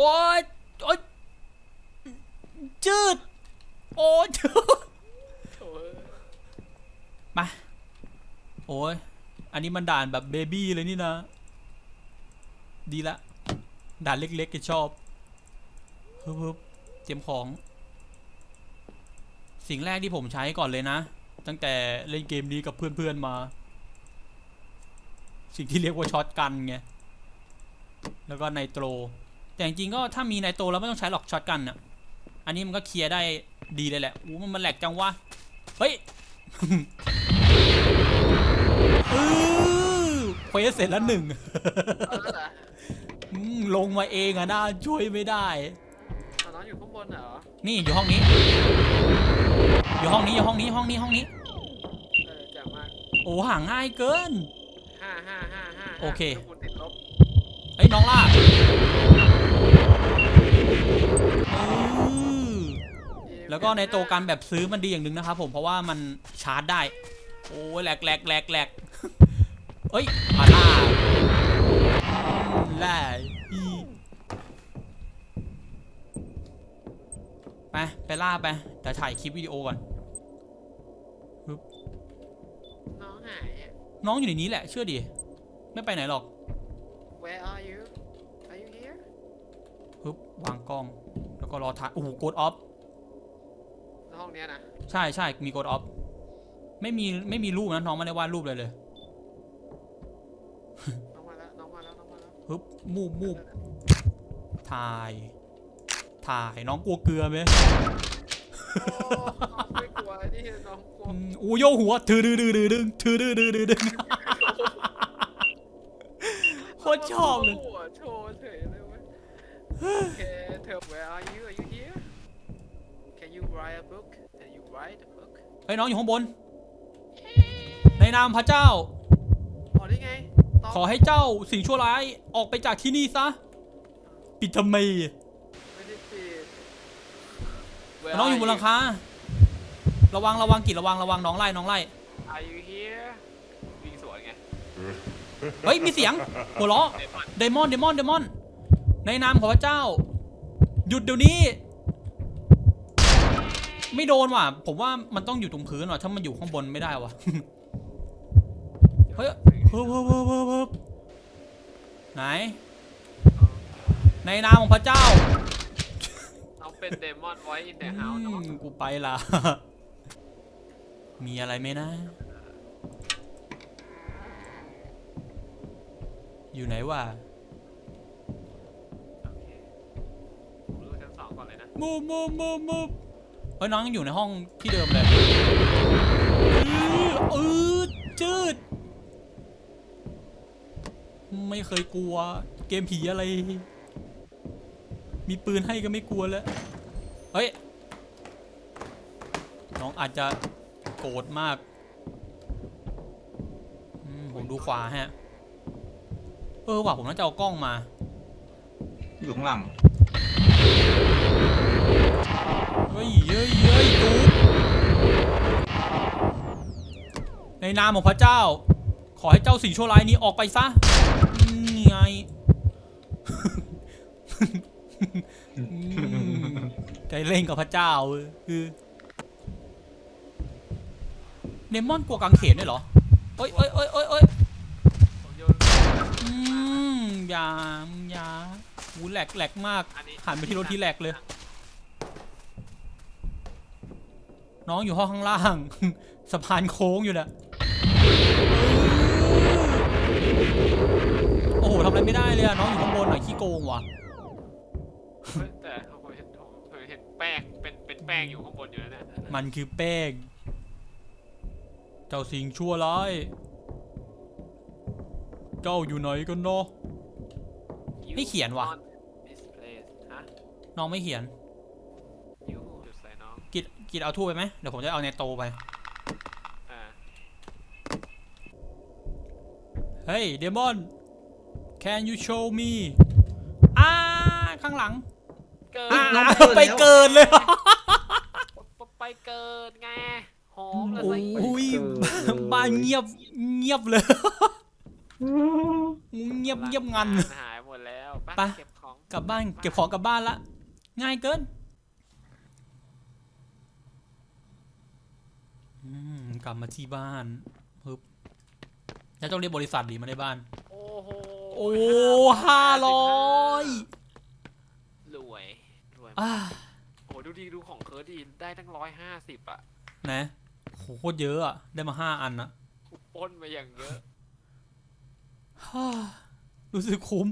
โอ้ยโอ้ยจืด โอ้ยจืดมา โอ้ย อันนี้มันด่านแบบเบบี้เลยนี่นะ ดีละ ด่านเล็กๆก็ชอบฮึบฮึบเตรียมของ สิ่งแรกที่ผมใช้ก่อนเลยนะ ตั้งแต่เล่นเกมนี้กับเพื่อนๆมา สิ่งที่เรียกว่าช็อตกันไง แล้วก็ไนโตร แต่จริงๆก็ถ้ามีไนโตรแล้วไม่ต้องใช้หรอกช็อตกันอะอันนี้มันก็เคลียร์ได้ดีเลยแหละอู้มันมันแหลกจังวะ เฮ้ยอือเควสเสร็จแล้วหนึ่งเอาแล้วเหรออืมลงมาเองอะน่าช่วยไม่ได้เอาน้องอยู่ข้างบนเหรอ นี่อยู่ห้องนี้ อยู่ห้องนี้อยู่ห้องนี้ห้องนี้ห้องนี้ เออจับมากโอ้ห่างง่ายเกินห้าห้าห้าห้าโอเคถ้าคุณติดลบเฮ้ยน้องล่าอือ แล้วก็ในโตวการแบบซื้อมันดีอย่างหนึ่งนะครับผมเพราะว่ามันชาร์จได้ โอ้ยแหลกแหลกแหลกแหลกเอ้ยมาล่าอืมแล่อีไปไปล่าไปแต่ถ่ายคลิปวิดีโอก่อนน้องหายอะน้องอยู่ในนี้แหละ เชื่อดิ ไม่ไปไหนหรอก Where are you Are you here ปึ๊บ วางกล้อง แล้วก็รอถ่ายโอ้โหกดออฟห้องเนี้ยนะใช่ใช่มีกดออฟไม่มีไม่มีรูปนะน้องไม่ได้วาดรูปเลยเลยน้องมาแล้วน้องมาแล้วน้องมาแล้วปึ๊บมูบมูบถ่าย ถ่ายน้องกลัวเกลือไหมโอ้น้องไม่กลัวนี่น้องกลัวอืมอู้โยกหัวถือดื้อดื้อดื้อดึงถือดื้อดื้อดื้อดึงโคตรชอบเลยหัวโชว์เฉยเลย เว้ยโอเคเธอ Where are you Are you here Can you write a book Can you write a book เฮ้ยน้องอยู่ข้างบน ในนามพระเจ้า อ๋อนี่ไงตงขอให้เจ้าสิ่งชั่วร้ายออกไปจากที่นี่ซะ ปิดทำไมไม่ได้ปิด Where น้องอยู่บนหลังคา ระวังระวังกิดระวังระวังน้องไล่น้องไล่ Are you here วิ่งสวนไงเฮ้ยมีเสียงหัวเราะเดมอนเดมอนเดมอนเดมอน ในนามของพระเจ้า หยุดเดี๋ยวนี้ ไม่โดนว่ะ ผมว่ามันต้องอยู่ตรงพื้นว่ะ ถ้ามันอยู่ข้างบนไม่ได้ว่ะ เฮ้ยเฮ้ยเฮ้ยเฮ้ยเฮ้ยเฮ้ยไหน ในนามของพระเจ้าเอาเป็นเดมอนไว้ in อื the house เนาะมกูไปละ มีอะไรไหมนะ อยู่ไหนวะ โอเคผมรู้ชั้นสองก่อนเลยนะ มูฟมูฟมูฟมูฟเฮ้ยน้องยังอยู่ในห้องที่เดิมเลยเออจืด ไม่เคยกลัว เกมผีอะไร มีปืนให้ก็ไม่กลัวแล้ว เฮ้ย น้องอาจจะโกรธมากอืมผมดูขวาฮะ เออว่ะผมน่าจะเอากล้องมา อยู่ข้างหลังเฮ้ยเฮ้ยเฮ้ยดูในนามของพระเจ้า ขอให้เจ้าสิ่งชั่วร้ายนี้ออกไปซะนี่ไงอืมใจเล่นกับพระเจ้าคือเดมอนกลัวกางเขนด้วยเหรอเอ้ยเอ้ยเอ้ยเอ้ยเอ้ยผมโยนอืมอย่าอย่าหูแหลกแหลกมากอันนี้หันไปที่รถที่แหลกเลย น้องอยู่ห้องข้างล่าง สะพานโค้งอยู่น่ะโอ้โหทำอะไรไม่ได้เลยอะน้องอยู่ข้างบนหน่อยขี้โกงว่ะเฮ้ยแต่ผมเห็นผมเห็นแป้งเป็นเป็นแป้งอยู่ข้างบนอยู่แล้วเนี่ยมันคือแป้ง เจ้าสิ่งชั่วร้าย เจ้าอยู่ไหนกันเนาะ ไม่เขียนว่ะ This place ฮะน้องไม่เขียนยูจุดใส่น้อง กิดกิดเอาทูบไปไหมเดี๋ยวผมจะเอาในโตไป อ่าเฮ้ยเดมอน can you show me อ่าข้างหลังเกิอ่าดน้องไปไปเกิดแล้วเกินเลยไปเกิดไงหอมเลยโอ้สิยบ้านเงียบเงียบเลย เงียบเงียบงัน หายหมดแล้วไปไป เก็บของ กลับบ้านเก็บของกลับบ้านละ ง่ายเกิน อืม กลับมาที่บ้านปึ๊บแล้วต้องเรียกบริษัทดีมาในบ้าน โอ้โหโอ้ห้าร้อยรวยรวยอ่าโอ้ดูดีดูของเคิร์ดดีได้ตั้งร้อยห้าสิบอะนะโหโคตรเยอะอะได้มาห้าอันนะกูปล้นมาอย่างเยอะ ฮ่ารู้สึกคุ้ม